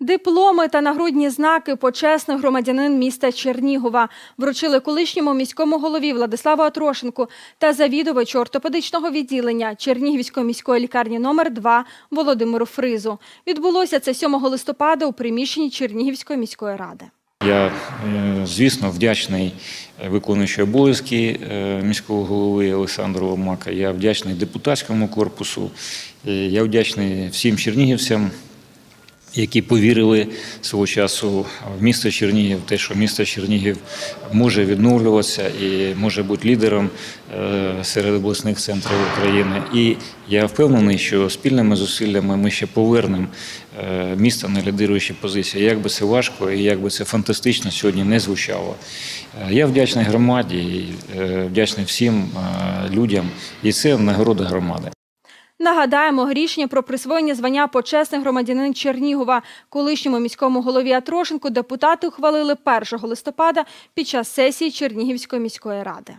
Дипломи та нагрудні знаки почесний громадянин міста Чернігова вручили колишньому міському голові Владиславу Атрошенку та завідувачу ортопедичного відділення Чернігівської міської лікарні номер 2 Володимиру Фризу. Відбулося це 7 листопада у приміщенні Чернігівської міської ради. Я, е, звісно, вдячний виконуючій обов'язки е, міського голови Олександру Ломака. Я вдячний депутатському корпусу. Е, Я вдячний всім чернігівцям, які повірили свого часу в місто Чернігів, те, що місто Чернігів може відновлюватися і може бути лідером е, серед обласних центрів України. І я впевнений, що спільними зусиллями ми ще повернемо е, місто на лідируючі позиції. Як би це важко і як би це фантастично сьогодні не звучало. Е, Я вдячний громаді, вдячний всім людям, і це нагорода громади. Нагадаємо, рішення про присвоєння звання почесний громадянин Чернігова колишньому міському голові Атрошенку депутати ухвалили 1 листопада під час сесії Чернігівської міської ради.